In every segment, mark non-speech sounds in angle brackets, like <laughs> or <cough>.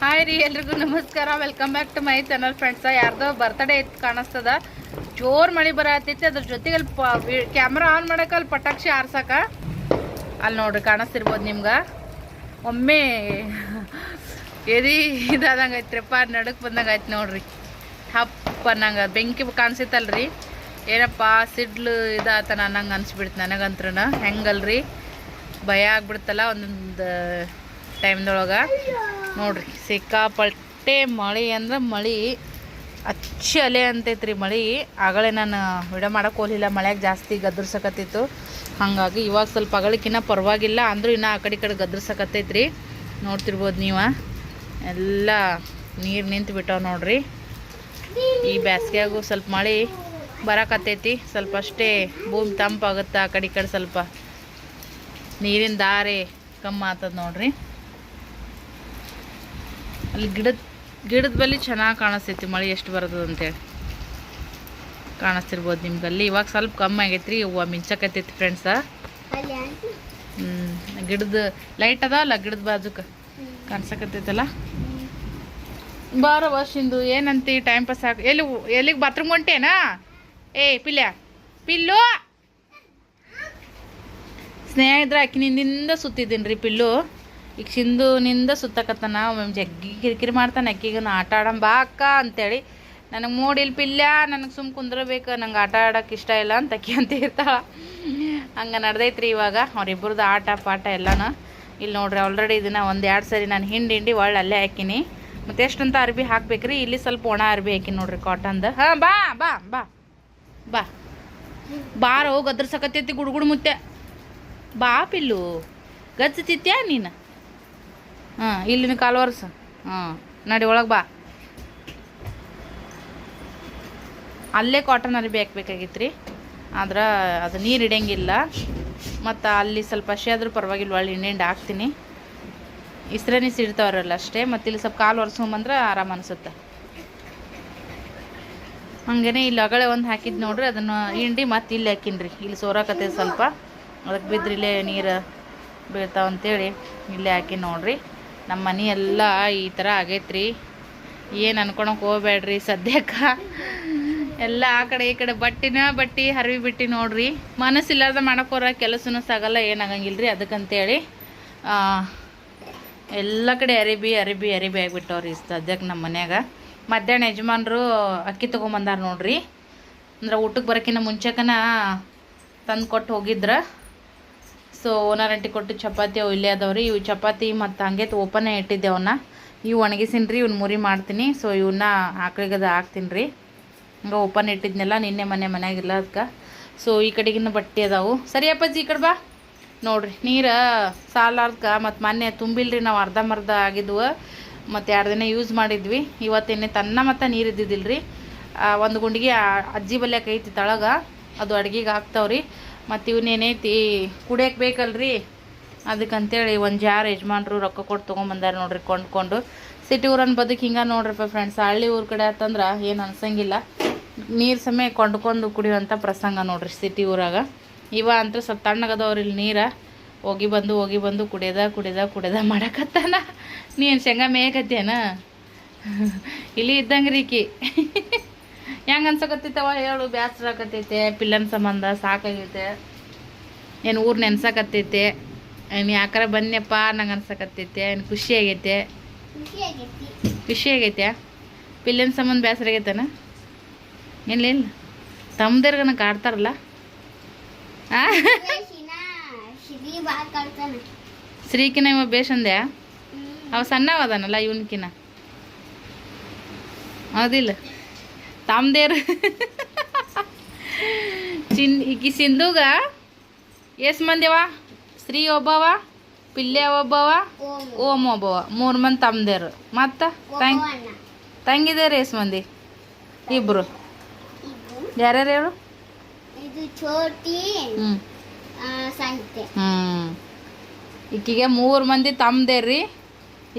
Hi ರೀ ಎಲ್ರಿಗೂ ನಮಸ್ಕಾರ. Welcome back to my channel friends ಯಾರ್ದೋ ಬರ್ತ್ಡೇ ಇತ್ತು ಕಾಣಿಸ್ತದ. ಜೋರ್ ಮಳೆ ಬರತೈತಿ ಅದ್ರ ಜೊತೆಗೆ ಅಲ್ಲಿ ಕ್ಯಾಮ್ರಾ ಆನ್ ಮಾಡಕ್ಕೆ ಅಲ್ಲಿ ಪಟಾಕ್ಷಿ ಆರ್ಸಕ. ಅಲ್ಲಿ ನೋಡ್ರಿ ಕಾಣಿಸ್ತಿರ್ಬೋದು ನಿಮ್ಗೆ. ಒಮ್ಮೆ ಎದಿ ಇದಾದಂಗೆ ಐತ್ರಿಪ್ಪ ನಡಕ್ ಬಂದಂಗೆ ಆಯ್ತು ನೋಡ್ರಿ. ಹಪ್ಪ ನಂಗೆ ಬೆಂಕಿ ಕಾಣಿಸಿತ್ತಲ್ರಿ. ಏನಪ್ಪ, ಸಿಡ್ಲು ಇದಾತನ ಅನ್ನಂಗೆ ಅನ್ಸ್ಬಿಡ್ತು ನನಗಂತ್ರ ಹೆಂಗಲ್ರಿ? ಭಯ ಆಗ್ಬಿಡ್ತಲ್ಲ, ಒಂದೊಂದು ಟೈಮ್ದೊಳಗೆ ನೋಡ್ರಿ, ಸಿಕ್ಕಾಪಟ್ಟೆ ಮಳೆ ಅಂದ್ರೆ ಮಳೆ ಅಚ್ಚಿ ಅಲೆ ಅಂತೈತ್ರಿ ಮಳೆ. ಆಗಲೇ ನಾನು ವಿಡಿಯೋ ಮಾಡಕ್ಕೆ ಹೋಗಲಿಲ್ಲ, ಮಳೆಯಾಗ ಜಾಸ್ತಿ ಗದ್ರಸಕತ್ತಿತ್ತು ಹಾಗಾಗಿ ಇವಾಗ ಸ್ವಲ್ಪ ಅಗಳಿಕಿನ್ನ ಪರವಾಗಿಲ್ಲ, ಅಂದರೂ ಇನ್ನೂ ಆ ಕಡೆ ಕಡೆ ಗದ್ರಸಕತ್ತೈತ್ರಿ ನೋಡ್ತಿರ್ಬೋದು ನೀವು. ಎಲ್ಲ ನೀರು ನಿಂತು ಬಿಟ್ಟಾವ ನೋಡ್ರಿ. ಈ ಬೇಸಿಗೆಯಾಗೂ ಸ್ವಲ್ಪ ಮಳೆ ಬರಕತ್ತೈತಿ. ಸ್ವಲ್ಪ ಅಷ್ಟೇ ಭೂಮಿ ತಂಪಾಗುತ್ತೆ ಆ ಕಡೆ ಕಡೆ ಸ್ವಲ್ಪ. ನೀರಿನ ದಾರೆ ಕಮ್ಮಿ ಆತದ ನೋಡ್ರಿ. ಅಲ್ಲಿ ಗಿಡದ ಗಿಡದ ಬಲ್ಲಿ ಚೆನ್ನಾಗಿ ಕಾಣಿಸ್ತೈತಿ ಮಳೆ ಎಷ್ಟು ಬರ್ತದೆ ಅಂತೇಳಿ ಕಾಣಿಸ್ತಿರ್ಬೋದು ನಿಮ್ಗಲ್ಲಿ. ಇವಾಗ ಸ್ವಲ್ಪ ಕಮ್ಮಿ ಆಗೈತ್ರಿ. ಹೂವು ಮಿಂಚಕತ್ತೈತಿ ಫ್ರೆಂಡ್ಸ ಹ್ಞೂ ಗಿಡದ ಲೈಟ್ ಅದ ಅಲ್ಲ ಗಿಡದ ಬಾಜುಕ ಕಾಣಿಸಕತ್ತೈತಲ್ಲ? ಬಾರೋ ವರ್ಷಿಂದು, ಏನಂತಿ ಟೈಮ್ ಪಾಸ್ ಆಗ, ಎಲ್ಲಿ ಎಲ್ಲಿಗೆ ಬಾತ್ರೂಮ್ ಹೊಂಟೇನಾ? ಏ, ಪಿಲ್ಯ, ಪಿಲ್ಲು! ಸ್ನೇಹ ಇದ್ರೆ ಆಕಿನಿಂದ ಸುತ್ತಿದ್ದೀನಿ ರೀ ಪಿಲ್ಲು. ಈಗ ಸಿಂಧುನಿಂದ ಸುತ್ತಕತ್ತಾನ ಒಮ್ಮೆ ಜಗ್ಗಿ ಕಿರಿಕಿರಿ ಮಾಡ್ತಾನೆ ಅಕ್ಕಿಗೆ ಆಟ ಆಡಂ ಬಾ ಅಕ್ಕ ಅಂತೇಳಿ, ನನಗೆ ಮೂಡಿಲ್ ಪಿಲ್ಯ ನನಗೆ ಸುಮ್ಮ ಕುಂದ್ರಬೇಕು, ನಂಗೆ ಆಟ ಆಡೋಕೆ ಇಷ್ಟ ಇಲ್ಲ ಅಂತ ಅಕ್ಕಿ ಅಂತ ಇರ್ತಾಳ ಹಂಗೆ ನಡ್ದೈತ್ರಿ ಇವಾಗ ಅವ್ರಿಬ್ರದ್ದು ಆಟ, ಪಾಠ ಎಲ್ಲನೂ. ಇಲ್ಲಿ ನೋಡ್ರಿ ಆಲ್ರೆಡಿ ಇದನ್ನ ಒಂದು ಎರಡು ಸರಿ ನಾನು ಹಿಂಡಿ ಹಿಂಡಿ ಒಳ್ಳೆ ಅಲ್ಲೇ ಹಾಕಿನಿ. ಮತ್ತು ಎಷ್ಟಂತ ಅರ್ಬಿ ಹಾಕ್ಬೇಕ್ರಿ? ಇಲ್ಲಿ ಸ್ವಲ್ಪ ಒಣ ಅರ್ಬಿ ಹಾಕಿನಿ ನೋಡ್ರಿ ಕಾಟನ್ದು ಹಾಂ, ಬಾ ಬಾ ಬಾ ಬಾ. ಬಾರ ಬಾರೋ ಗದ್ರಸಕತ್ತೈತಿ, ಗುಡುಗುಡು ಮುತ್ತೆ. ಬಾ, ಪಿಲ್ಲು. ಗಜ್ಜತಿತ್ಯಾ ನೀನು? ಹಾಂ ಇಲ್ಲಿನ ಕಾಲು ವರ್ಷ ಹಾಂ ನಡಿ, ಒಳಗೆ ಬಾ. ಅಲ್ಲೇ ಕಾಟನ್ ಅರ್ಬಿ ಹಾಕ್ಬೇಕಾಗಿತ್ತು ರೀ ಆದ್ರೆ ಅದು ನೀರು ಹಿಡಿಯಂಗಿಲ್ಲ ಮತ್ತು ಅಲ್ಲಿ ಸ್ವಲ್ಪ ಹಸಿ ಆದರೂ ಪರವಾಗಿಲ್ಲ, ಒಳ್ಳೆ ಹಿಂಡಿ ಹಾಕ್ತೀನಿ. ಇಸ್ರೇನಿ ಸಿಡ್ತಾವ್ರಲ್ಲ ಅಷ್ಟೇ, ಮತ್ತು ಇಲ್ಲಿ ಸ್ವಲ್ಪ ಕಾಲು ಒರೆಸ್ಕೊಂಬಂದ್ರೆ ಆರಾಮ ಅನಿಸುತ್ತೆ. ಹಂಗೇನೆ ಇಲ್ಲಿ ಅಗಳೆ ಒಂದು ಹಾಕಿದ್ದು ನೋಡ್ರಿ, ಅದನ್ನು ಹಿಂಡಿ ಮತ್ತೆ ಇಲ್ಲಿ ಹಾಕಿನ್ರಿ. ಇಲ್ಲಿ ಸೋರಾಕತ್ತೈತೆ ಸ್ವಲ್ಪ. ಅದಕ್ಕೆ ಬಿದ್ದರೆ ಇಲ್ಲೇ ನೀರು ಬೀಳ್ತಾವಂತೇಳಿ ಇಲ್ಲೇ ಹಾಕಿ ನೋಡ್ರಿ. ನಮ್ಮ ಮನೆ ಎಲ್ಲ ಈ ಥರ ಆಗೈತ್ರಿ. ಏನು ಅನ್ಕೊಳಕ್ಕೆ ಹೋಗ್ಬೇಡ್ರಿ ಸದ್ಯಕ್ಕೆ. ಎಲ್ಲ ಆ ಕಡೆ ಈ ಕಡೆ ಬಟ್ಟಿನ ಬಟ್ಟಿ ಹರಿವಿ ಬಿಟ್ಟು ನೋಡ್ರಿ. ಮನಸ್ಸಿಲ್ಲಾರ್ದ ಮಾಡಕ್ಕೋರ ಕೆಲಸನೂ ಸಾಗಲ್ಲ ಏನಾಗಂಗಿಲ್ಲ ರೀ ಅದಕ್ಕಂತೇಳಿ. ಎಲ್ಲ ಕಡೆ ಅರಿಬಿ ಅರಿಬಿ ಅರಿಬಿ ಆಗಿಬಿಟ್ಟವ್ರಿ ಸದ್ಯಕ್ಕೆ ನಮ್ಮ ಮನ್ಯಾಗ. ಮಧ್ಯಾಹ್ನ ಯಜಮಾನರು ಅಕ್ಕಿ ತೊಗೊಂಬಂದಾರ ನೋಡ್ರಿ. ಅಂದ್ರೆ ಊಟಕ್ಕೆ ಬರೋಕ್ಕಿಂತ ಮುಂಚೆಕನ ತಂದು ಕೊಟ್ಟು ಹೋಗಿದ್ರ. ಸೊ ಓನರ್ ಅಂಟಿ ಕೊಟ್ಟು ಚಪಾತಿ ಅವು ಇಲ್ಲೇ ಅದಾವ್ರಿ. ಇವು ಚಪಾತಿ ಮತ್ತು ಹಂಗೆ ಓಪನೇ ಇಟ್ಟಿದ್ದೆ ಅವನ್ನ ಇವು ಒಣಗಿಸಿನಿ ರೀ ಇವ್ನ ಮುರಿ ಮಾಡ್ತೀನಿ. ಸೊ ಇವನ್ನ ಆಕಳಿಗದ ಹಾಕ್ತೀನಿ ರೀ ಹಂಗೆ ಓಪನ್ ಇಟ್ಟಿದ್ನೆಲ್ಲ, ನಿನ್ನೆ ಮನೆ ಮನೆಯಾಗಿಲ್ಲ ಅದಕ್ಕೆ ಸೊ ಈ ಕಡೆಗಿನ ಬಟ್ಟೆ ಅದಾವು. ಸರಿ ಅಪ್ಪಾಜಿ, ಈ ಕಡೆ ಬಾ. ನೋಡ್ರಿ, ನೀರು ಸಾಲಾರ್ದಕ್ಕೆ ಮತ್ತು ಮೊನ್ನೆ ತುಂಬಿಲ್ರಿ, ನಾವು ಅರ್ಧಂಬರ್ಧ ಆಗಿದ್ವು. ಮತ್ತು ಎರಡು ದಿನ ಯೂಸ್ ಮಾಡಿದ್ವಿ. ಇವತ್ತೇನೆ ತನ್ನ ಮತ್ತು ನೀರು ಇದ್ದಿದ್ದಿಲ್ಲ ರೀ ಒಂದು ಗುಂಡಿಗೆ ಅಜ್ಜಿ ಬಲ್ಯಾಕೈತಿ ಐತಿ ತಳಗ. ಅದು ಅಡುಗೆಗೆ ಹಾಕ್ತಾವ್ರಿ. ಮತ್ತು ಇವನೇನೈತಿ ಕುಡಿಯಕ್ಕೆ ಬೇಕಲ್ರಿ? ಅದಕ್ಕಂತೇಳಿ ಒಂದು ಜಾರ್ ಯಜಮಾನ್ರು ರೊಕ್ಕ ಕೊಟ್ಟು ತೊಗೊಂಬಂದಾರ ನೋಡ್ರಿ ಕೊಂಡ್ಕೊಂಡು. ಸಿಟಿ ಊರನ್ನ ಬದುಕು ಹಿಂಗೆ ನೋಡ್ರಿಪ್ಪ ಫ್ರೆಂಡ್ಸ್ ಹಳ್ಳಿ ಊರ ಕಡೆ ಆತಂದ್ರೆ ಏನು ಅನ್ಸಂಗಿಲ್ಲ. ನೀರು ಸಮಯ ಕೊಂಡ್ಕೊಂಡು ಕುಡಿಯುವಂಥ ಪ್ರಸಂಗ ನೋಡ್ರಿ ಸಿಟಿ ಊರಾಗ. ಇವ ಅಂತೂ ಸ್ವಲ್ಪ ತಣ್ಣಗದವ್ರಿ ಇಲ್ಲಿ ನೀರ. ಹೋಗಿ ಬಂದು ಹೋಗಿ ಬಂದು ಕುಡಿಯದ, ಕುಡಿಯೋದ ಕುಡಿಯೋದ ಮಾಡಕತ್ತಾನ. ನೀನು ಶೇಂಗಾ ಮೇಯಕತ್ತೇನ ಇಲ್ಲಿ ಇದ್ದಂಗೆ ರೀಕಿ ಹೆಂಗೆ ಅನ್ಸಕತ್ತೈತವ ಹೇಳು ಬ್ಯಾಸ್ರ ಆಕತ್ತೈತೆ ಪಿಲ್ಲನ್ ಸಂಬಂಧ ಸಾಕಾಗೈತೆ. ಏನು ಊರು ನೆನ್ಸಕತ್ತೈತೆ. ಏನು ಯಾಕಾರ ಬಂದ್ಯಪ್ಪ ನಂಗೆ ಅನ್ಸಕತ್ತೈತೆ. ಏನು ಖುಷಿ ಆಗೈತೆ? ಖುಷಿ ಆಗೈತೆ. ಪಿಲ್ಲನ್ ಸಂಬಂಧ ಬೇಸರ ಆಗೈತನ? ಇಲ್ಲ ಇಲ್ಲ. ತಮ್ಮದಿರ್ಗನ ಕಾಡ್ತಾರಲ್ಲ. ಶ್ರೀಕಿನ ಇವ ಬೇಷಂದ್ಯಾ ಅವ ಸಣ್ಣವ ಅದಾನಲ್ಲ ಇವನ್ಕಿನ. ಹೌದಿಲ್ಲ. ತಾಮ್ದೇರ್. ಚಿನ್ ಈಕಿ ಸಿಂಧುಗ ಎಷ್ಟು ಮಂದಿವ ಸ್ತ್ರೀ ಒಬ್ಬವ ಪಿಲ್ಲೆ ಒಬ್ಬವ ಓಮ್ ಒಬ್ಬವ. ಮೂರು ಮಂದಿ ತಮ್ದೇರು. ಮತ್ತು ತಂಗ್ ತಂಗಿದೇರು ಎಷ್ಟು ಮಂದಿ? ಇಬ್ಬರು ಯಾರ್ಯಾರು ಹೇಳು ಹ್ಞೂ ಈಕಿಗೆ ಮೂರು ಮಂದಿ ತಮ್ಮದೇರ್ರಿ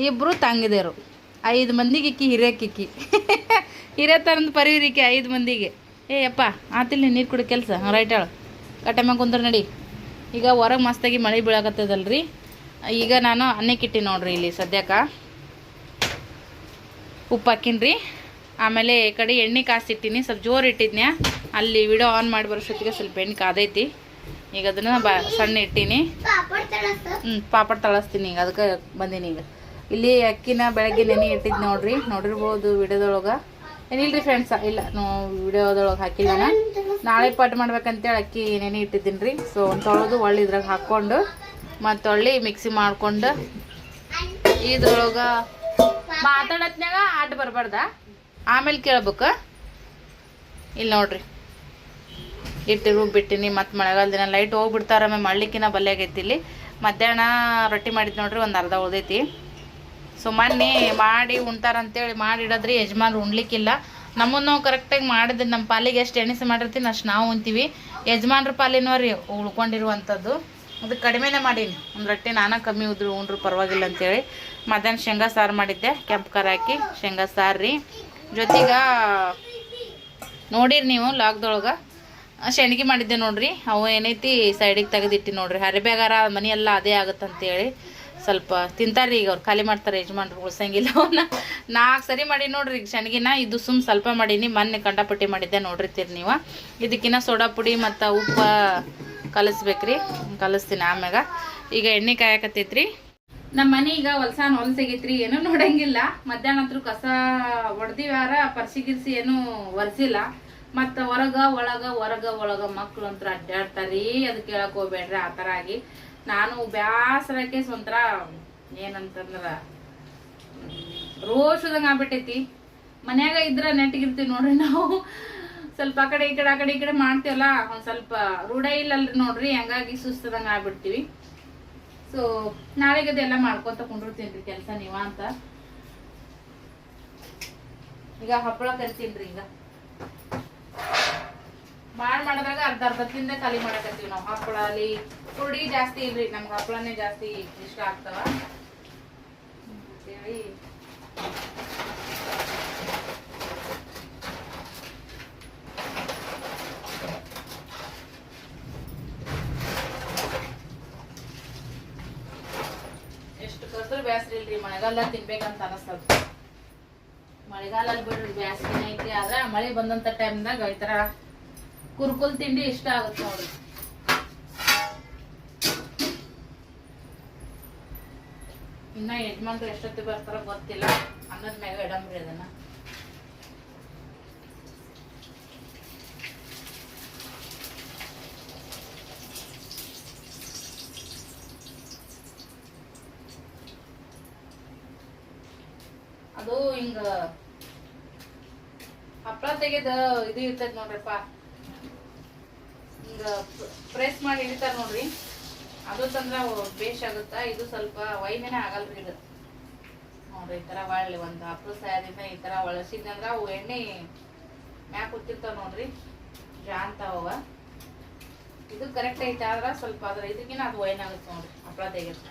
ಇಬ್ಬರು ತಂಗಿದೇರು. ಐದು ಮಂದಿಗೆ ಇಕ್ಕಿ ಹಿರೇಕಿಕ್ಕಿ ಹಿರೇತನದ ಪರಿವಿರಿಕೆ ಐದು ಮಂದಿಗೆ. ಏ, ಅಪ್ಪ ಆತಿಲ್ಲ ನೀರು ಕುಡಿ ಕೆಲಸ. ರೈಟ್ ಹೇಳು. ಕಟ್ಟೆ ಮ್ಯಾಗ ಕುಂದ್ರ ನಡಿ. ಈಗ ಹೊರಗೆ ಮಸ್ತಾಗಿ ಮಳೆ ಬೀಳಕತ್ತದಲ್ರಿ. ಈಗ ನಾನು ಅನ್ನಕ್ಕಿಟ್ಟಿ ನೋಡ್ರಿ ಇಲ್ಲಿ ಸದ್ಯಕ್ಕೆ ಉಪ್ಪು ಹಾಕಿನ್ರಿ. ಆಮೇಲೆ ಈ ಕಡೆ ಎಣ್ಣೆ ಕಾಸಿಟ್ಟಿನಿ ಸ್ವಲ್ಪ ಜೋರು ಇಟ್ಟಿದ್ನ್ಯಾ. ಅಲ್ಲಿ ವಿಡಿಯೋ ಆನ್ ಮಾಡಿ ಬರೋಷ್ಟೊತ್ತಿಗೆ ಸ್ವಲ್ಪ ಎಣ್ಣೆ ಕಾದೈತಿ. ಈಗ ಅದನ್ನು ಬ, ಸಣ್ಣ ಇಟ್ಟೀನಿ. ಹ್ಞೂ ಪಾಪಡ್ ತಳಸ್ತೀನಿ ಈಗ, ಅದಕ್ಕೆ ಬಂದೀನಿ ಈಗ. ಇಲ್ಲಿ ಅಕ್ಕಿನ ಬೆಳಗ್ಗೆ ನೆನೆ ಇಟ್ಟಿದ್ದು ನೋಡ್ರಿ. ನೋಡಿರ್ಬೋದು ವಿಡಿಯೋದೊಳಗೆ. ಏನಿಲ್ರಿ ಫ್ರೆಂಡ್ಸ್ ಇಲ್ಲ ನೋ ವಿಡಿಯೋದೊಳಗೆ ಹಾಕಿಲ್ಲ ನಾಳೆ ಪಟ್ ಮಾಡ್ಬೇಕಂತೇಳಿ ಅಕ್ಕಿ ನೆನೆ ಇಟ್ಟಿದ್ದೀನಿ ರೀ ಸೊ ತೊಳೆದು ಒಳ್ಳೆ ಇದ್ರಾಗ ಹಾಕ್ಕೊಂಡು, ಮತ್ತು ಒಳ್ಳೆ ಮಿಕ್ಸಿ ಮಾಡ್ಕೊಂಡು, ಇದ್ರೊಳಗೆ ಮಾತಾಡತ್ನಾಗ ಆಟ ಬರಬಾರ್ದ? ಆಮೇಲೆ ಕೇಳ್ಬೇಕು. ಇಲ್ಲಿ ನೋಡ್ರಿ. ಇಟ್ಟು ರುಬ್ಬಿಟ್ಟಿನಿ ಮತ್ತು ಮಳೆಗಾಲ ದಿನ ಲೈಟ್ ಹೋಗ್ಬಿಡ್ತಾರೆ ಆಮೇಲೆ ಮಳ್ಳಿಕ್ಕಿನ ಬಲ್ಲೆ ಆಗೈತಿ ಇಲ್ಲಿ. ಮಧ್ಯಾಹ್ನ ರೊಟ್ಟಿ ಮಾಡಿದ್ದು ನೋಡ್ರಿ, ಒಂದು ಅರ್ಧ ಉಳ್ದೈತಿ. ಸೊ ಮೊನ್ನೆ ಮಾಡಿ ಉಣ್ತಾರಂತೇಳಿ ಮಾಡಿ ಇಡೋದ್ರಿ ಯಜಮಾನ್ರು ಉಣ್ಲಿಕ್ಕಿಲ್ಲ. ನಮ್ಮನ್ನು ಕರೆಕ್ಟಾಗಿ ಮಾಡಿದ್ರೆ ನಮ್ಮ ಪಾಲಿಗೆ ಎಷ್ಟು ಎಣಿಸಿ ಮಾಡಿರ್ತೀನಿ ಅಷ್ಟು ನಾವು ಉಣ್ತೀವಿ. ಯಜಮಾನ್ರ ಪಾಲಿನೋ ರೀ ಉಳ್ಕೊಂಡಿರುವಂಥದ್ದು ಅದು ಕಡಿಮೆನೇ ಮಾಡೀನಿ. ಒಂದು ರೊಟ್ಟಿ ನಾನಾ ಕಮ್ಮಿ ಉದ್ರು ಉಂಡ್ರು ಪರವಾಗಿಲ್ಲ ಅಂತೇಳಿ. ಮಧ್ಯಾಹ್ನ ಶೇಂಗಾ ಸಾರು ಮಾಡಿದ್ದೆ. ಕೆಂಪು ಖಾರ ಹಾಕಿ ಶೇಂಗಾ ಸಾರು ರೀ. ಜೊತೆಗೆ ನೋಡಿರಿ ನೀವು ಲಾಕ್ದೊಳಗೆ ಶೆಣಗಿ ಮಾಡಿದ್ದೆ ನೋಡ್ರಿ. ಅವು ಏನೈತಿ ಸೈಡಿಗೆ ತೆಗೆದಿಟ್ಟು ನೋಡ್ರಿ. ಹರಿಬೇಗಾರ ಮನೆಯೆಲ್ಲ ಅದೇ ಆಗುತ್ತಂತೇಳಿ. ಸ್ವಲ್ಪ ತಿಂತಾರೆ ಈಗ ಅವ್ರು ಖಾಲಿ ಮಾಡ್ತಾರೆ ಯಜಮಾನ್ರು ಉಳ್ಸಂಗಿಲ್ಲ ಅವನ್ನ ನಾಲ್ಕು ಸರಿ ಮಾಡಿ ನೋಡ್ರಿ ಈಗ ಇದು ಸುಮ್ ಸ್ವಲ್ಪ ಮಾಡೀನಿ, ಮೊನ್ನೆ ಕಂಡಪಟ್ಟಿ ಮಾಡಿದ್ದೆ ನೋಡಿರ್ತೀರಿ ನೀವು. ಇದಕ್ಕಿನ್ನ ಸೋಡಾ ಪುಡಿ ಮತ್ತು ಉಪ್ಪು ಕಲಿಸ್ಬೇಕ್ರಿ, ಕಲಿಸ್ತೀನಿ ಆಮ್ಯಾಗ. ಈಗ ಎಣ್ಣೆ ಕಾಯಕತ್ತೈತ್ರಿ. ನಮ್ಮ ಮನೆ ಈಗ ಹೊಲ್ಸಾನ್ ಹೊಲ್ಸಾಗೈತ್ರಿ ಏನೂ ನೋಡಂಗಿಲ್ಲ. ಮಧ್ಯಾಹ್ನ ಹತ್ರ ಕಸ ಹೊಡೆದಿವಾರ ಪರ್ಸಿ ಗಿರ್ಸಿ ಏನು ಒರೆಸಿಲ್ಲ. ಮತ್ತು ಹೊರಗ, ಒಳಗ ಹೊರಗ, ಒಳಗ ಮಕ್ಕಳು ಅಂತ ಅಡ್ಡಾಡ್ತಾರೀ, ಅದು ಕೇಳಕ್ ಹೋಗ್ಬೇಡ್ರಿ, ಆ ಥರ ಆಗಿ. ನಾನು ಬ್ಯಾಸರಕ್ಕೆ ಸ್ವಂತರ, ಏನಂತಂದ್ರ, ರೋಷದಂಗ ಆಗ್ಬಿಟ್ಟೈತಿ. ಮನ್ಯಾಗ ಇದ್ರ ನೆಟ್ಟಿಗಿರ್ತೀವಿ ನೋಡ್ರಿ ನಾವು. ಸ್ವಲ್ಪ ಆ ಕಡೆ ಈ ಕಡೆ ಆ ಕಡೆ ಈ ಕಡೆ ಮಾಡ್ತೀವಲ್ಲ, ಒಂದ್ ಸ್ವಲ್ಪ ರೂಢ ಇಲ್ಲಲ್ರಿ ನೋಡ್ರಿ, ಹಂಗಾಗಿ ಸುಸ್ತದಂಗ ಆಗ್ಬಿಡ್ತೀವಿ. ಸೊ ನಾಳೆಗೆ ಅದೆಲ್ಲ ಮಾಡ್ಕೊತ ಕುಂಡಿರ್ತೀನಿ ಕೆಲಸ ನೀವ ಅಂತ. ಈಗ ಹಪ್ಪಳ ಕರಿತೀನಿ ಈಗ. ಬಾಳ್ ಮಾಡಿದ್ರಾಗ ಅರ್ಧ ಅರ್ಧ ತಿಂದೆ ಖಾಲಿ ಮಾಡಕತ್ತೀವಿ ನಾವು ಹಪ್ಪಳ ಅಲ್ಲಿ. ಕುರುಡಿ ಜಾಸ್ತಿ ಇಲ್ರಿ, ನಮ್ಗೆ ಹಪ್ಪಳನೇ ಜಾಸ್ತಿ ಇಷ್ಟ ಆಗ್ತಾವ. ಅಂತೇಳಿ. ಎಷ್ಟು ಕಸರು ಬ್ಯಾಸ್ರಿ ಇಲ್ರಿ ಮಳೆಗಾಲ ತಿನ್ಬೇಕಂತ ಅನಸ್ತದ. ಮಳೆಗಾಲ ಬಿಡ್ರಿ ಬ್ಯಾಸ್ಗಿನ ಐತಿ, ಆದ್ರೆ ಮಳೆ ಬಂದಂತ ಟೈಮ್ದಾಗ ಈ ತರ ಕುರ್ಕುಲ್ ತಿಂಡಿ ಇಷ್ಟ ಆಗುತ್ತೆ ನೋಡಿ. ಇನ್ನ ಯಜಮಾನ್ರು ಎಷ್ಟೊತ್ತಿ ಬರ್ತಾರ ಗೊತ್ತಿಲ್ಲ. ಅನ್ನದ ಮ್ಯಾಗ ಇಡಂಬ್ರಿ ಅದನ್ನ. ಅದು ಹಿಂಗ ಹಪ್ಪಳ ತೆಗೆದ ಇದು ಇರ್ತೈತಿ ನೋಡ್ರಿಪ್ಪ. ಹಿಂಗ ಪ್ರೆಸ್ ಮಾಡಿ ಇಳಿತಾರ ನೋಡ್ರಿ. ಅದು ತಂದ್ರ ಬೇಷ್ ಆಗುತ್ತಾ? ಇದು ಸ್ವಲ್ಪ ವೈನೇನೆ ಆಗಲ್ರಿ ಇದು. ನೋಡ್ರಿ, ಈ ತರ ಒಳ್ಳೆ ಒಂದು ಹಪ್ಪಳ ಸಾಯದಿಂದ ಈ ತರ ಒಳಸಿದ್ನಂದ್ರ ಅವು ಎಣ್ಣೆ ಮ್ಯಾಕ್ ಕೂತಿರ್ತಾವ ನೋಡ್ರಿ. ಜಾಂತಾವ ಇದು ಕರೆಕ್ಟ್ ಐತೆ ಆದ್ರ ಸ್ವಲ್ಪ ಅದ್ರ ಇದಕ್ಕಿನ ಅದು ವೈನ್ ಆಗುತ್ತೆ ನೋಡ್ರಿ ಹಪ್ಪಳ ತೆಗಿರ್ತ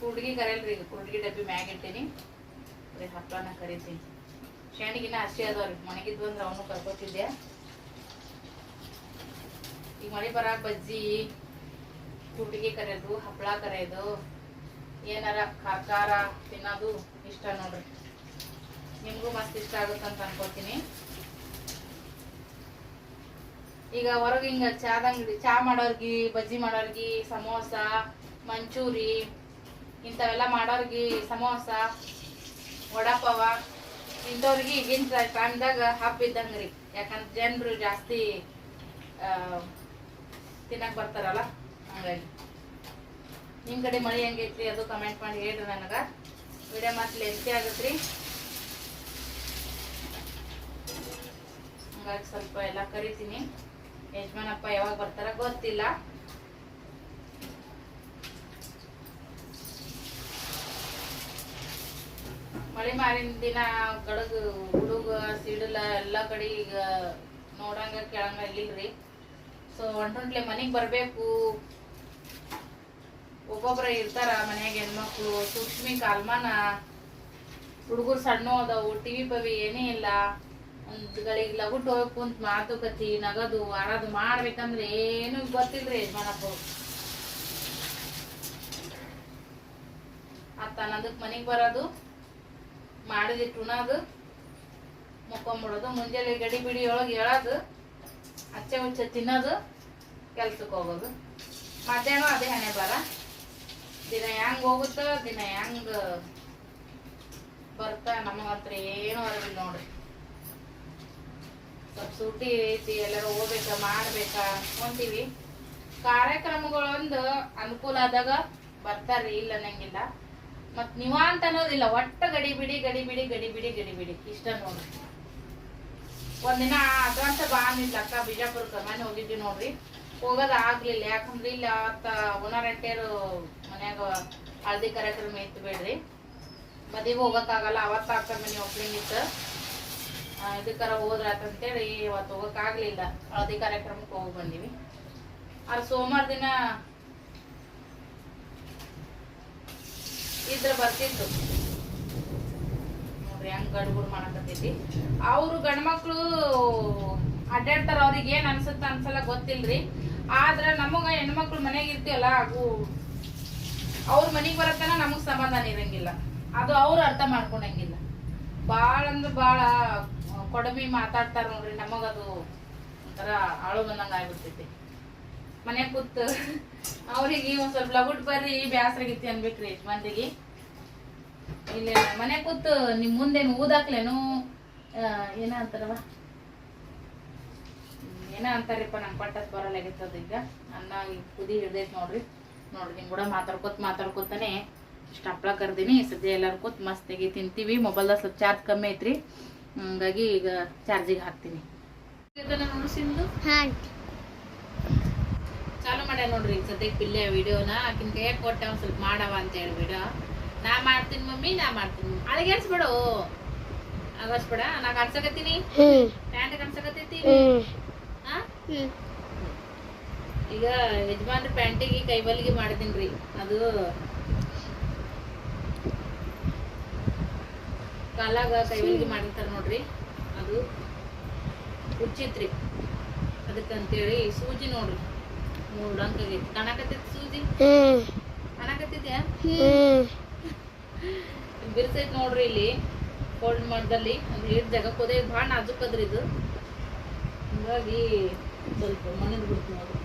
ಕುಡ್ಗಿ ಕರೆಯಲ್ರಿ ಈಗ ಕುಡ್ಗಿ ಡಬ್ಬಿ ಮ್ಯಾಗ ಇಟ್ಟೀನಿ. ಬರೀ ಹಪ್ಪಳನ ಕರಿತೀನಿ. ಶೇಣಿಗಿನ ಅಷ್ಟೇ ಅದಾವ್ರಿ. ಮನೆಗಿದ್ ಬಂದ್ರೆ ಅವನು ಕರ್ಕೋತಿದ್ದೆ. ಈಗ ಮಳೆ ಬರ ಬಜ್ಜಿ ಕುಟಿಗೆ ಕರೆಯೋದು ಹಪ್ಪಳ ಕರೆಯೋದು, ಏನಾರ ಖಾರ ಖಾರ ತಿನ್ನೋದು ಇಷ್ಟ ನೋಡ್ರಿ. ನಿಮಗೂ ಮಸ್ತ್ ಇಷ್ಟ ಆಗುತ್ತಂತ ಅನ್ಕೋತೀನಿ. ಈಗ ಹೊರಗೆ ಹಿಂಗ ಚಾದ ಚಾ ಮಾಡೋರ್ಗಿ, ಬಜ್ಜಿ ಮಾಡೋರ್ಗಿ, ಸಮೋಸ, ಮಂಚೂರಿ, ಇಂಥವೆಲ್ಲ ಮಾಡೋರ್ಗಿ ಸಮೋಸ, ವಡಾಪಾವ ಇಂಥವ್ರಿಗೆ ಈಗಿನ ಟೈಮ್ದಾಗ ಹಬ್ಬ ಇದ್ದಂಗೆ ರೀ ಯಾಕಂದ್ರೆ ಜನರು ಜಾಸ್ತಿ ತಿನ್ನಕ್ಕೆ ತಿನ್ನಕ್ ಬರ್ತಾರಲ್ಲ, ಹಂಗಾಗಿ. ನಿಮ್ಮ ಕಡೆ ಮಳೆ ಹೆಂಗೈತ್ರಿ? ಅದು ಕಮೆಂಟ್ ಮಾಡಿ ಹೇಳ್ರಿ ನನಗೆ. ವಿಡಿಯೋ ಮತ್ತೆ ಲೆಂತಿ ರೀ ಹಂಗಾಗಿ ಸ್ವಲ್ಪ ಎಲ್ಲ ಕರಿತೀನಿ. ಯಜಮಾನಪ್ಪ ಯಾವಾಗ ಬರ್ತಾರ ಗೊತ್ತಿಲ್ಲ. ಮಳೆ ಮಾರಿನ ದಿನ ಗಡಗ ಹುಡುಗ ಸಿಡಲ ಎಲ್ಲ ಕಡೆ ಈಗ ನೋಡಂಗ ಕೇಳಂಗ ಇಲ್ರಿ ಸೊ ಒಂಟೊಂಟ್ಲೆ ಮನೆಗೆ ಬರಬೇಕು. ಒಬ್ಬೊಬ್ರ ಇರ್ತಾರ ಮನ್ಯಾಗ ಹೆಣ್ಮಕ್ಳು, ಸೂಕ್ಷ್ಮಿ ಕಾಲ್ಮಾನ. ಹುಡುಗರು ಸಣ್ಣ ಅದಾವು, ಟಿವಿ ಪವಿ ಏನೇ ಇಲ್ಲ. ಒಂದ್ ಗಳಿಗೆ ಲಗುಟ್ ಹೋಗ್ಬೇಕು ಅಂತ ಮಾತುಕತಿ ನಗದು ಆಡೋದು ಮಾಡ್ಬೇಕಂದ್ರೆ ಏನು ಗೊತ್ತಿಲ್ರಿ ಯಜಮಾನಪ್ಪ ಅತ್ತ ಹನ್ನೊಂದಕ್ಕೆ ಮನೆಗೆ ಬರೋದು. ಮಾಡಿದಿಟ್ಟು ಉಣೋದು ಮುಕ್ಕೊಂಬಿಡೋದು. ಮುಂಜಾನೆ ಗಡಿ ಬಿಡಿ ಒಳಗೆ ಹೇಳೋದು. ಅಚ್ಚೆ ಹುಚ್ಚೆ ತಿನ್ನೋದು. ಕೆಲ್ಸಕ್ಕೆ ಹೋಗೋದು. ಮಧ್ಯಾಹ್ನ ಅದೇ ಹಣೆ ಬರ ದಿನ ಹೆಂಗ್ ಹೋಗುತ್ತೋ, ದಿನ ಹೆಂಗೆ ಬರ್ತಾ, ನಮ್ಮ ಹತ್ರ ಏನು ಅರಿವಿಲ್ಲ ನೋಡ್ರಿ. ಸ್ವಲ್ಪ ಸೂಟಿ ಐತಿ, ಎಲ್ಲರೂ ಹೋಗ್ಬೇಕಾ, ಮಾಡ್ಬೇಕಾ ಅನ್ಕೊಂತೀವಿ ಕಾರ್ಯಕ್ರಮಗಳೊಂದು ಅನುಕೂಲ ಆದಾಗ ಬರ್ತಾರ್ರಿ, ಇಲ್ಲ ಅನ್ನಂಗಿಲ್ಲ. ಮತ್ ನಿವಾಂತ ಅನ್ನೋದಿಲ್ಲ ಒಟ್ಟ ಗಡಿ ಬಿಡಿ ಗಡಿ ಬಿಡಿ ಗಡಿ ಬಿಡಿ ಗಡಿ ಬಿಡಿ. ಇಷ್ಟ ನೋಡ್ರಿ ಒಂದಿನ ಅದ್ರಂತ ಬಾ ಅಕ್ಕ ಬಿಜಾಪುರ ಮನೆ ಹೋಗಿದ್ವಿ ನೋಡ್ರಿ. ಹೋಗೋದ್ ಆಗ್ಲಿಲ್ಲ ಯಾಕಂದ್ರೆ ಇಲ್ಲ ಓನರ್ ಉಣರೆಟ್ಟೆರು ಮನ್ಯಾಗ ಹಳದಿ ಕಾರ್ಯಕ್ರಮ ಇತ್ತು ಬೇಡ್ರಿ. ಮದುವೆ ಹೋಗಕ್ಕಾಗಲ್ಲ ಅವತ್ತ ಅಕ್ಕ ಮನೆ ಒಪ್ಲಿಂಗ್ ಇತ್ತು. ಆ, ಇದಕ್ಕರ ಹೋದ್ರ ಅಂತೇಳಿ ಇವತ್ತು ಹೋಗಕ್ಕಾಗ್ಲಿಲ್ಲ. ಹಳದಿ ಕಾರ್ಯಕ್ರಮಕ್ಕೆ ಹೋಗಿ ಬಂದಿವಿ. ಆದ್ರೆ ಸೋಮವಾರ ದಿನ ಇದ್ರ ಬರ್ತಿತ್ತು. ನೋಡ್ರಿ ಹೆಂಗ್ ಗಡ್ಗುಡ್ ಮಾಡಕತ್ತೈತಿ. ಅವ್ರು ಗಂಡ್ಮಕ್ಳು ಅಡ್ಡಾಡ್ತಾರ ಅವ್ರಿಗೆ ಏನ್ ಅನ್ಸುತ್ತ ಅನ್ಸಲ್ಲ ಗೊತ್ತಿಲ್ರಿ. ಆದ್ರ ನಮಗ ಹೆಣ್ಮಕ್ಳು ಮನೆಗೆ ಇರ್ತೀವಲ್ಲ ಅವು ಅವ್ರ ಮನೆಗೆ ಬರತ್ತನ ನಮಗ್ ಸಮಾಧಾನ ಇರಂಗಿಲ್ಲ. ಅದು ಅವ್ರು ಅರ್ಥ ಮಾಡ್ಕೊಂಡಂಗಿಲ್ಲ. ಬಾಳ ಅಂದ್ರ ಬಾಳ ಕೊಡಮಿ ಮಾತಾಡ್ತಾರ ನೋಡ್ರಿ ನಮಗದು ಒಂಥರ ಆಳು ಬಂದಂಗ ಆಗ್ಬಿಡ್ತೈತಿ. ಮನ್ಯಾಗ ಕೂತ್ ಅವ್ರಿಗೆ ಒಂದ್ ಸ್ವಲ್ಪ ಲಗುಟ್ ಬರ್ರಿ ಬ್ಯಾಸ್ರಾಗೈತಿ ಅನ್ಬೇಕ್ರಿ ಮಂದಿಗೆ ಇಲ್ಲ ಮನೆ ಕೂತ್ ನಿಮ್ ಮುಂದೇನು ಊದಾಕ್ಲೇನು ಏನ ಅಂತಾರವ? ಏನ ಅಂತಾರಪ್ಪ, ನಂಗೆ ಪಟ್ಟಸ್ ಬರಲಾಗಿತ್ತದ ಈಗ. ಅನ್ನ ಕುದಿ ಹಿಡ್ದೈತ್ ನೋಡ್ರಿ. ನೋಡ್ರಿ, ನಿಮ್ ಕೂಡ ಮಾತಾಡ್ಕೊತ ಮಾತಾಡ್ಕೊತಾನೆ. ಇಷ್ಟ ಕರ್ದೀನಿ, ಸದ್ಯ ಎಲ್ಲಾರು ಕೂತ್ ಮಸ್ತಾಗಿ ತಿಂತೀವಿ. ಮೊಬೈಲ್ದಾಗ ಸ್ವಲ್ಪ ಚಾರ್ಜ್ ಕಮ್ಮಿ ಐತ್ರಿ. ಹಂಗಾಗಿ ಈಗ ಚಾರ್ಜಿಗೆ ಹಾಕ್ತೀನಿ ಇದನ್ನ ನೋಡು ಸಿಂಧು ಹಾಂ ಚಾಲು ಮಾಡ್ಯ ನೋಡ್ರಿ ಈಗ ಸದ್ಯಕ್ಕೆ ಪಿಲ್ಲೆ ವಿಡಿಯೋನ. ಆಕಿನ ಕೈಯಾಗ ಕೊಟ್ಟೆ ಒಂದ್ ಸ್ವಲ್ಪ ಮಾಡವ ಅಂತ ಹೇಳಿ ವಿಡಿಯೋ ನಾ ಮಾಡ್ತೀನಿ ಮಮ್ಮಿ ನಾ ಮಾಡ್ತೀನಿ ಅಳಗೇರ್ಸ್ಬಿಡು ಆಗಸ್ಬೇಡ ನಾ ಕನ್ಸಕತ್ತೀನಿ ಹ್ಞೂ ಪ್ಯಾಂಟ್ ಹ್ಞೂ ಈಗ ಯಜಮಾನ್ರ ಪ್ಯಾಂಟಿಗೆ ಕೈಬಲ್ಲಿಗೆ ಮಾಡಿದೀನ್ರಿ. ಅದು ಕಾಲಾಗ ಕೈಬಲ್ಲಿಗೆ ಮಾಡಿರ್ತಾರ ನೋಡ್ರಿ. ಅದು ಉಚ್ಚಿತ್ರಿ ಅದಕ್ಕಂತೇಳಿ ಸೂಜಿ ನೋಡ್ರಿ. ಮೂರು ಅಂಕ ಆಗೈತಿ ಕಾಣಕತ್ತೈತಿ ಸೂಜಿ? ಹ್ಮ್. ಕಾಣಕತ್ತಿದ್ಯಾ ಹ್ಞೂ ಬಿರ್ಸೈತ್ ನೋಡ್ರಿ ಇಲ್ಲಿ ಫೋಲ್ಡ್ ಮಾಡ್ದಲ್ಲಿ. ಅದು ಹಿಡ್ ಜಾಗಕ್ಕೆ ಹೋದೆ ಇದು ಭಾಳ ನಾಜುಕ್ ಅದ್ರಿ ಇದು. ಹಂಗಾಗಿ ಸ್ವಲ್ಪ ಮನೆದು ಬಿಡ್ತೀನಿ ನೋಡ್ರಿ.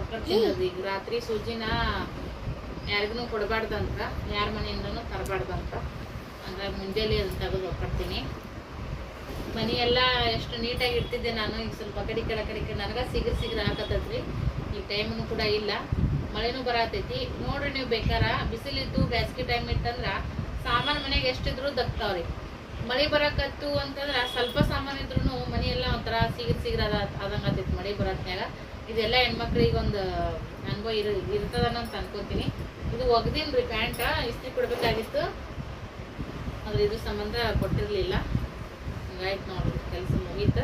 ಒಕ್ಕಡ್ತೀನಿ ಈಗ. ರಾತ್ರಿ ಸೂಜಿನ ಯಾರಿಗೂ ಕೊಡಬಾರ್ದಂತ ಯಾರ ಮನೆಯಿಂದನೂ ತರಬಾರ್ದಂತ. ಹಂಗಾಗಿ ಮುಂಜಾನೆ ಅದನ್ನ ತೆಗೆದು ಒಕ್ಕಡ್ತೀನಿ ಮನಿ ಎಲ್ಲ ಎಷ್ಟು ನೀಟಾಗಿ ಇಡ್ತಿದ್ದೆ ನಾನು, ಈಗ ಸ್ವಲ್ಪ ಕಡೆ ಕಡೆ ಕಡೆ ನನಗ ಸಿಗ್ರ ಸಿಗರ್ ಹಾಕತ್ತದ್ರಿ. ಈಗ ಟೈಮ್ನು ಕೂಡ ಇಲ್ಲ. ಮಳೆನೂ ಬರತೈತಿ. ನೋಡ್ರಿ ನೀವು ಬೇಕಾರ, ಬಿಸಿಲಿದ್ದು ಬ್ಯಾಸ್ಗಿ ಟೈಮ್ ಇತ್ತಂದ್ರ ಸಾಮಾನು ಮನೆಗೆ ಎಷ್ಟಿದ್ರು ದಕ್ತಾವ್ರಿ. ಮಳೆ ಬರಕತ್ತು ಅಂತಂದ್ರ ಸ್ವಲ್ಪ ಸಾಮಾನು ಇದ್ರು ಮನಿ ಎಲ್ಲ ಒಂಥರ ಸಿಗರ್ ಸಿಗರ್ ಅದ ಆತೈತಿ ಮಳೆ ಬರತ್ನ್ಯಾಗ. ಇದೆಲ್ಲ ಹೆಣ್ಮಕ್ಳಿಗೆ ಒಂದು ಅನುಭವ ಇರ ಇರ್ತದನ ಅಂತ ಅನ್ಕೋತೀನಿ. ಇದು ಒಗ್ದಿನ್ರಿ ಪ್ಯಾಂಟ, ಇಸ್ತ್ರಿ ಕೊಡ್ಬೇಕಾಗಿತ್ತು. ಆದ್ರೆ ಇದು ಸಂಬಂಧ ಕೊಟ್ಟಿರ್ಲಿಲ್ಲ. ಹಂಗಾಯ್ತು ನೋಡ್ರಿ ಕೆಲಸ ಮುಗೀತು.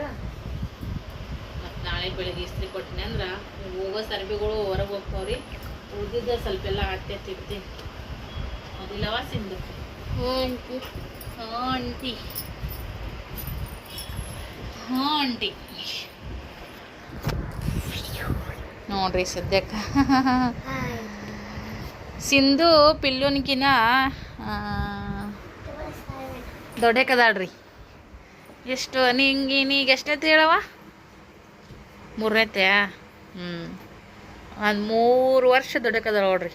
ಮತ್ತು ನಾಳೆ ಬೆಳಿಗ್ಗೆ ಇಸ್ತ್ರಿ ಕೊಟ್ಟಿನಿ ಅಂದ್ರೆ ಹೋಗೋ ಸರ್ಬಿಗಳು ಹೊರಗೆ ಹೋಗ್ತಾವ್ರಿ. ಉಳ್ದಿದ್ದ ಸ್ವಲ್ಪ ಎಲ್ಲ ಆಟ ಹತ್ತಿರ್ತೀನಿ ಅದಿಲ್ಲವ ಸಿಂಧು? ಹ್ಞೂ ಅಂಟಿ ಹ್ಞೂ ಅಂಟಿ ಹ್ಞೂ ಅಂಟಿ ನೋಡ್ರಿ ಸದ್ಯಕ್ಕೆ. ಸಿಂಧು ಪಿಲ್ಲುನ್ಕಿನ ದೊಡ್ಡಕದಾಳ್ರಿ ಎಷ್ಟು ನಿಂಗೆ ನೀಗ ಎಷ್ಟನೇತಿ ಹೇಳವ ಮೂರನೇತ್ಯಾ? ಹ್ಞೂ ಒಂದು ಮೂರು ವರ್ಷ ದೊಡ್ಡಕದ ನೋಡ್ರಿ.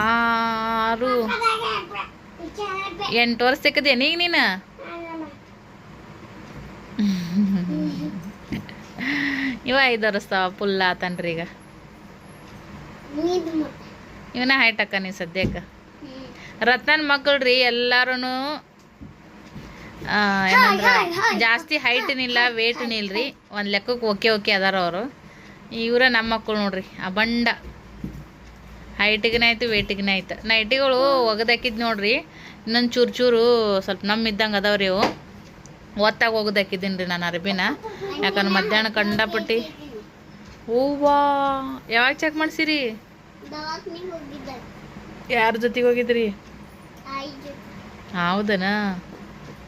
ಆರು ಎಂಟು ವರ್ಷ ಸಿಕ್ಕದೆ ನೀಗ ನೀನು? ಇವ ಐದು ವರ್ಷ ಫುಲ್ ಆತನ್ರಿ ಈಗ ಇವನ ಹೈಟ್ ಅಕ್ಕ ನೀವು ಸದ್ಯಕ್ಕೆ. ರತ್ನನ್ ರೀ ಎಲ್ಲಾರು ಜಾಸ್ತಿ ಹೈಟ್ನಿಲ್ಲ ವೇಟ್ನಿಲ್ರಿ ಒಂದು ಲೆಕ್ಕಕ್ಕೆ ಓಕೆ ಓಕೆ ಅದಾರ ಅವರು. ಇವರ ನಮ್ಮ ಮಕ್ಕಳು ನೋಡ್ರಿ ಆ ಬಂಡ ಹೈಟಿಗನ ಆಯ್ತು ವೇಟಿಗನ ಆಯ್ತು. ನೈಟಿಗಳು ಒಗದಾಕಿದ್ ನೋಡ್ರಿ ಇನ್ನೊಂದು ಚೂರು ಚೂರು ಸ್ವಲ್ಪ ನಮ್ಮ ಇದ್ದಂಗೆ ಅದಾವ್ರಿ ಇವು. ಒತ್ತಾಗ ಒಗದಾಕಿದ್ದೀನಿ ರೀ ನಾನು ಅರ್ಬಿನ. ಯಾಕಂದ್ರೆ ಮಧ್ಯಾಹ್ನ ಕಂಡಪಟ್ಟಿ. ಹೂವಾ ಯಾವಾಗ ಚೆಕ್ ಮಾಡ್ಸಿರಿ? ದವಾಖಾನಿಗೆ ಹೋಗಿದ್ದೆ ಯಾರ ಜೊತೆಗೆ ಹೋಗಿದ್ರಿ? ಹೌದನಾ ಹೌದನ?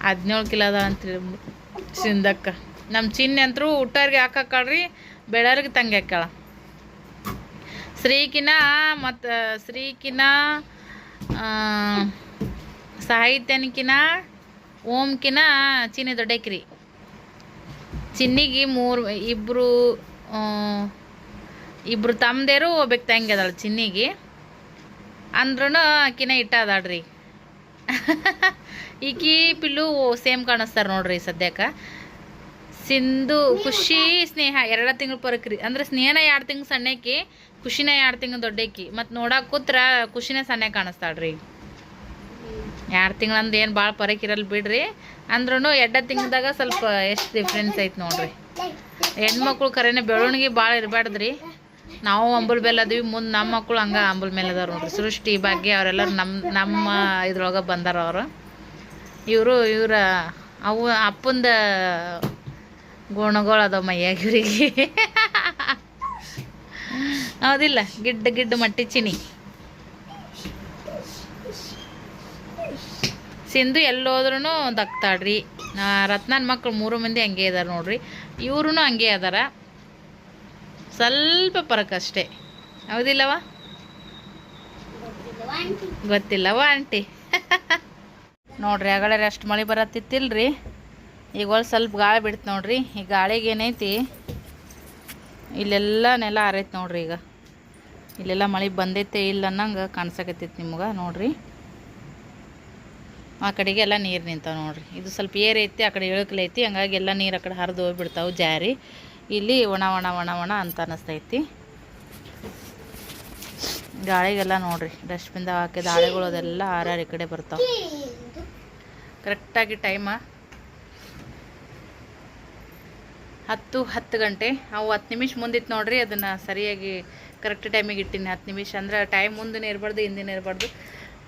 ಹದಿನೇಳು ಕಿಲೋ ಅದ ಅಂತೇಳಿ ಸಿಂಧಕ್ಕ. ನಮ್ಮ ಚಿನ್ನಿ ಅಂತರೂ ಊಟರ್ಗೆ ಹಾಕಾಕಳ್ರಿ ಬೆಳರ್ಗೆ ತಂಗಿ ಹಾಕ್ಯಾಳ. ಶ್ರೀಕಿನ ಮತ್ತು ಶ್ರೀಕಿನ ಸಾಹಿತ್ಯನಿಕಿನ ಓಮ್ಕಿನ ಚಿನ್ನಿ ದೊಡ್ಡಕ್ರಿ. ಚಿನ್ನಿಗೆ ಮೂರು ಇಬ್ಬರು ಇಬ್ಬರು ತಮ್ಮದೇರು ಒಬ್ಬಕ್ಕೆ ತಂಗಿ ಅದಾಳ ಚಿನ್ನಿಗೆ. ಅಂದ್ರೂ ಆಕಿನ ಇಟ್ಟ ಅದಾಳ್ರಿ <laughs> ಈಕಿ ಪಿಲ್ಲು ಸೇಮ್ ಕಾಣಿಸ್ತಾರೆ ನೋಡ್ರಿ ಸದ್ಯಕ್ಕೆ ಸಿಂಧು, ಖುಷಿ, ಸ್ನೇಹ ಎರಡ ತಿಂಗಳು ಪರಕ್ರಿ. ಅಂದ್ರೆ ಸ್ನೇಹನ ಎರಡು ತಿಂಗಳು ಸಣ್ಣಕ್ಕಿ ಖುಷಿನ ಎರಡು ತಿಂಗಳು ದೊಡ್ಡಕ್ಕಿ ಮತ್ತು ನೋಡಕ್ಕೆ ಕೂತ್ರ ಖುಷಿನ ಸಣ್ಣ ಕಾಣಿಸ್ತಾಳ್ರಿ. ಎರಡು ತಿಂಗಳಂದು ಏನು ಭಾಳ ಪರಕ್ ಇರಲ್ಲ ಬಿಡ್ರಿ. ಅಂದ್ರೂ ಎಡ್ಡ ತಿಂಗ್ಳದಾಗ ಸ್ವಲ್ಪ ಎಷ್ಟು ಡಿಫ್ರೆನ್ಸ್ ಐತೆ ನೋಡ್ರಿ. ಹೆಣ್ಮಕ್ಳು ಕರೆನೆ ಬೆಳವಣಿಗೆ ಭಾಳ ಇರಬಾರ್ದ್ರಿ ನಾವು ಅಂಬುಲ್ ಮೇಲೆ ಅದೀವಿ, ಮುಂದೆ ನಮ್ಮ ಮಕ್ಕಳು ಹಂಗೆ ಅಂಬುಲ್ ಮೇಲೆ ಅದಾರ ನೋಡ್ರಿ. ಸೃಷ್ಟಿ ಭಾಗ್ಯ ಅವರೆಲ್ಲರೂ ನಮ್ಮ ನಮ್ಮ ಇದ್ರೊಳಗೆ ಬಂದಾರ ಅವರು. ಇವರು, ಇವರ, ಅವು ಅಪ್ಪಂದ ಗುಣಗಳು ಅದಾವ ಮೈಯಾಗ ಹೌದಿಲ್ಲ, ಗಿಡ್ಡ ಗಿಡ್ಡ ಮಟ್ಟಿ ಚಿನಿ. ಸಿಂಧು ಎಲ್ಲೋದ್ರೂ ದಕ್ತಾಡ್ರಿ ರತ್ನನ ಮಕ್ಳು ಮೂರು ಮಂದಿ ಹಂಗೆ ಇದಾರೆ ನೋಡ್ರಿ. ಇವ್ರೂ ಹಂಗೆ ಅದಾರ. ಸ್ವಲ್ಪ ಫರಕ್ ಅಷ್ಟೇ ಹೌದಿಲ್ಲವ ಗೊತ್ತಿಲ್ಲವಾ ಆಂಟಿ <laughs> ನೋಡ್ರಿ ಆಗಳರೆ ಅಷ್ಟು ಮಳೆ ಬರತ್ತಿತ್ತಿಲ್ರಿ. ಈಗ ಒಳಗೆ ಸ್ವಲ್ಪ ಗಾಳಿ ಬಿಡ್ತು ನೋಡ್ರಿ. ಈ ಗಾಳಿಗೆ ಏನೈತಿ? ಇಲ್ಲೆಲ್ಲ ನೆಲ ಆರೈತೆ ನೋಡ್ರಿ ಈಗ. ಇಲ್ಲೆಲ್ಲ ಮಳೆ ಬಂದೈತೆ ಇಲ್ಲ ಅನ್ನಂಗೆ ಕಾಣಿಸಕತ್ತೈತಿ ನಿಮ್ಗೆ ನೋಡ್ರಿ. ಆ ಕಡೆಗೆ ಎಲ್ಲ ನೀರು ನಿಂತಾವೆ ನೋಡ್ರಿ. ಇದು ಸ್ವಲ್ಪ ಏರ್ ಐತಿ, ಆ ಕಡೆ ಇಳಕಲೈತಿ ಹಂಗಾಗಿ ಎಲ್ಲ ನೀರು ಆ ಕಡೆ ಹರಿದು ಹೋಗ್ಬಿಡ್ತಾವೆ ಜಾರಿ. ಇಲ್ಲಿ ಒಣ ಒಣ ಒಣ ಒಣ ಅಂತ ಅನ್ನಿಸ್ತೈತಿ ಗಾಳಿಗೆಲ್ಲ ನೋಡ್ರಿ ಡಸ್ಟ್ಬಿನ್ದಾಗ ಹಾಕಿದ ಹಾಳೆಗಳು ಅದೆಲ್ಲ ಹಾರಾರ್ ಈ ಕಡೆ ಬರ್ತಾವೆ. ಕರೆಕ್ಟಾಗಿ ಟೈಮ ಹತ್ತು ಹತ್ತು ಗಂಟೆ. ಅವು ಹತ್ತು ನಿಮಿಷ ಮುಂದಿತ್ತು ನೋಡ್ರಿ, ಅದನ್ನು ಸರಿಯಾಗಿ ಕರೆಕ್ಟ್ ಟೈಮಿಗೆ ಇಟ್ಟಿನಿ. ಹತ್ತು ನಿಮಿಷ ಅಂದ್ರೆ ಟೈಮ್ ಮುಂದೆ ಇರಬಾರ್ದು, ಹಿಂದಿನ ಇರಬಾರ್ದು.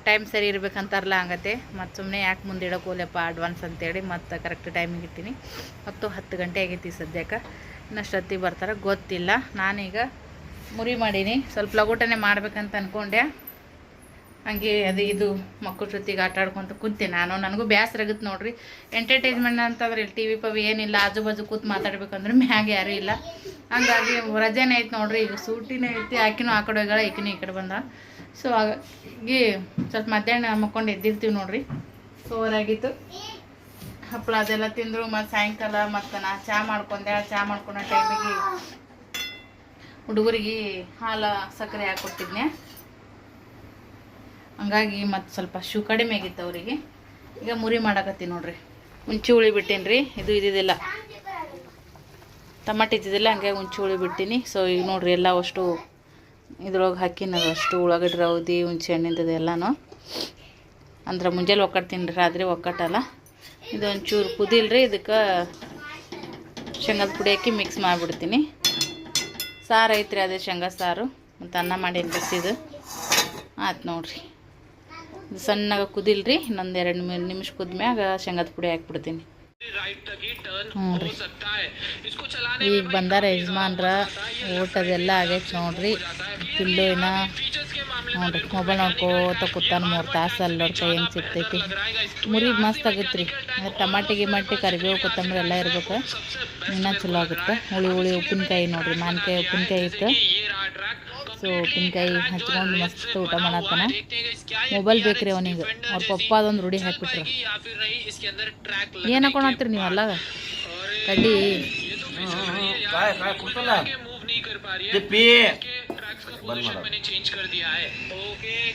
ಟೈಮ್ ಸರಿ ಇರ್ಬೇಕಂತಾರಲ್ಲ ಹಂಗತೆ. ಮತ್ತು ಸುಮ್ಮನೆ ಯಾಕೆ ಮುಂದೆ ಹೋಲಪ್ಪ ಅಡ್ವಾನ್ಸ್ ಅಂತೇಳಿ ಮತ್ತು ಕರೆಕ್ಟ್ ಟೈಮಿಗೆ ಇಟ್ಟಿನಿ. ಹತ್ತು ಹತ್ತು ಗಂಟೆ ಆಗೈತಿ ಸದ್ಯಕ್ಕೆ. ಇನ್ನಷ್ಟೊತ್ತಿಗೆ ಬರ್ತಾರೆ ಗೊತ್ತಿಲ್ಲ. ನಾನೀಗ ಮುರಿ ಮಾಡೀನಿ. ಸ್ವಲ್ಪ ಲಗೋಟನೆ ಮಾಡ್ಬೇಕಂತ ಅಂದ್ಕೊಂಡೆ ಹಂಗೆ ಅದು ಇದು ಮಕ್ಕಳ ಜೊತೆಗೆ ಆಟ ಆಡ್ಕೊಂತ ಕುಂತೆ ನಾನು. ನನಗೂ ಬೇಸರ ಆಗುತ್ತೆ ನೋಡ್ರಿ. ಎಂಟರ್ಟೈನ್ಮೆಂಟ್ ಅಂತಂದ್ರೆ ಇಲ್ಲಿ ಟಿ ವಿ ಪವಿ ಏನಿಲ್ಲ, ಆಜು ಬಾಜು ಕೂತು ಮಾತಾಡ್ಬೇಕಂದ್ರೆ ಮ್ಯಾಗ ಯಾರೂ ಇಲ್ಲ. ಹಂಗಾಗಿ ರಜೆನೇ ಐತೆ ನೋಡ್ರಿ. ಈಗ ಸೂಟಿನೇ ಐತಿ, ಆಕಿನೂ ಆ ಕಡೆ ಹೋಗಳ ಈಕಿನೂ ಈ ಕಡೆ ಬಂದ. ಸೊ ಹಾಗಾಗಿ ಸ್ವಲ್ಪ ಮಧ್ಯಾಹ್ನ ಮಕ್ಕೊಂಡು ಎದ್ದಿರ್ತೀವಿ ನೋಡ್ರಿ. ಸೋರಾಗಿತ್ತು ಹಪ್ಪಳ ಅದೆಲ್ಲ ತಿಂದರು, ಮತ್ತು ಸಾಯಂಕಾಲ ಮತ್ತು ನಾ ಚಹಾ ಮಾಡ್ಕೊಂಡೆ. ಚಹಾ ಮಾಡ್ಕೊಂಡ ಟೈಮಿಗೆ ಹುಡುಗರಿಗೆ ಹಾಲು ಸಕ್ಕರೆ ಹಾಕ್ಕೊಟ್ಟಿದ್ನೆ ಹಂಗಾಗಿ ಮತ್ತು ಸ್ವಲ್ಪ ಶೂ ಕಡಿಮೆ ಆಗಿತ್ತು ಅವರಿಗೆ. ಈಗ ಮುರಿ ಮಾಡಕತ್ತೀನಿ ನೋಡ್ರಿ. ಹುಂಚಿ ಹುಳಿ ಬಿಟ್ಟೀನಿ ರೀ ಇದು ಇದ್ದಿದ್ದಿಲ್ಲ. ಟಮಾಟಿ ಇದ್ದಿದ್ದಿಲ್ಲ ಹಂಗೆ ಹುಂಚಿ ಹುಳಿ ಬಿಟ್ಟೀನಿ. ಸೊ ಈಗ ನೋಡ್ರಿ ಎಲ್ಲ ಅಷ್ಟು ಇದ್ರೊಳಗೆ ಹಾಕಿನ ಅಷ್ಟು ಉಳ್ಳಾಗಡ್ಡಿ, ರೌದಿ, ಹುಂಚೆ ಹಣ್ಣಿಂದದ ಎಲ್ಲನೂ. ಅಂದ್ರೆ ಮುಂಜಾನೆ ಒಕ್ಕಟ್ಟು ರೀ, ರಾತ್ರಿ ಒಕ್ಕಟ್ಟಲ್ಲ ಇದು ಒಂಚೂರು ಕುದಿಲ್ರಿ, ಇದಕ್ಕೆ ಶೇಂಗದ ಪುಡಿ ಹಾಕಿ ಮಿಕ್ಸ್ ಮಾಡಿಬಿಡ್ತೀನಿ. ಸಾರು ಐತ್ರಿ ಅದೇ ಶೇಂಗಾ ಸಾರು, ಮತ್ತು ಅನ್ನ ಮಾಡಿ ಬಿಸಿದು ಆಯ್ತು ನೋಡ್ರಿ. ಇದು ಸಣ್ಣಗೆ ಕುದಿಲ್ರಿ, ಇನ್ನೊಂದು ಎರಡು ನಿಮಿಷ ಕುದ್ಮ್ಯಾಗ ಶೇಂಗದ ಪುಡಿ ಹಾಕ್ಬಿಡ್ತೀನಿ. ಹ್ಞೂ ಈಗ ಬಂದಾರ ಯಜಮಾನ್ರ ಊಟದೆಲ್ಲ ಆಗೈತೆ ನೋಡ್ರಿ. ಪಿಲ್ಲು ನೋಡ್ರಿ ಮೊಬೈಲ್ ನೋಡ್ಕೋತ ಕೂತಾನ ಮೂರು ತಾಸು ಅಲ್ಲಿ ನೋಡ್ಕ ಹೆಂಗೆ ಸಿಗ್ತೈತಿ. ಮುರಿ ಮಸ್ತ್ ಆಗುತ್ತೆ ರೀ ಟಮಾಟಿ ಗಿಮಾಟಿ ಕರಿಬೇವು ಕೊತ್ತಂಬರಿ ಎಲ್ಲ ಇರ್ಬೇಕು. ಇನ್ನೂ ಚಲೋ ಆಗುತ್ತೆ. ಹುಳಿ ಹುಳಿ ಉಪ್ಪಿನಕಾಯಿ ನೋಡಿರಿ ಮಾನ್ಕಾಯಿ ಉಪ್ಪಿನಕಾಯಿ ಇತ್ತು ಸೊ ಉಪ್ಪಿನಕಾಯಿ ಹಚ್ಕೊಂಡು ಮಸ್ತ್ ಊಟ ಮಾಡತ್ತಾನ. ಮೊಬೈಲ್ ಬೇಕ್ರಿ ಅವನಿಗೆ. ಅವ್ರ ಪಪ್ಪ ಅದೊಂದು ರೂಢಿ ಹಾಕ್ಬಿಟ್ರು. ಏನು ಹಾಕೊಳತ್ತೀರಿ ನೀವು ಅಲ್ಲ ಕಡ್ಡಿ. पोजीशन मैंने चेंज कर दिया है। ओके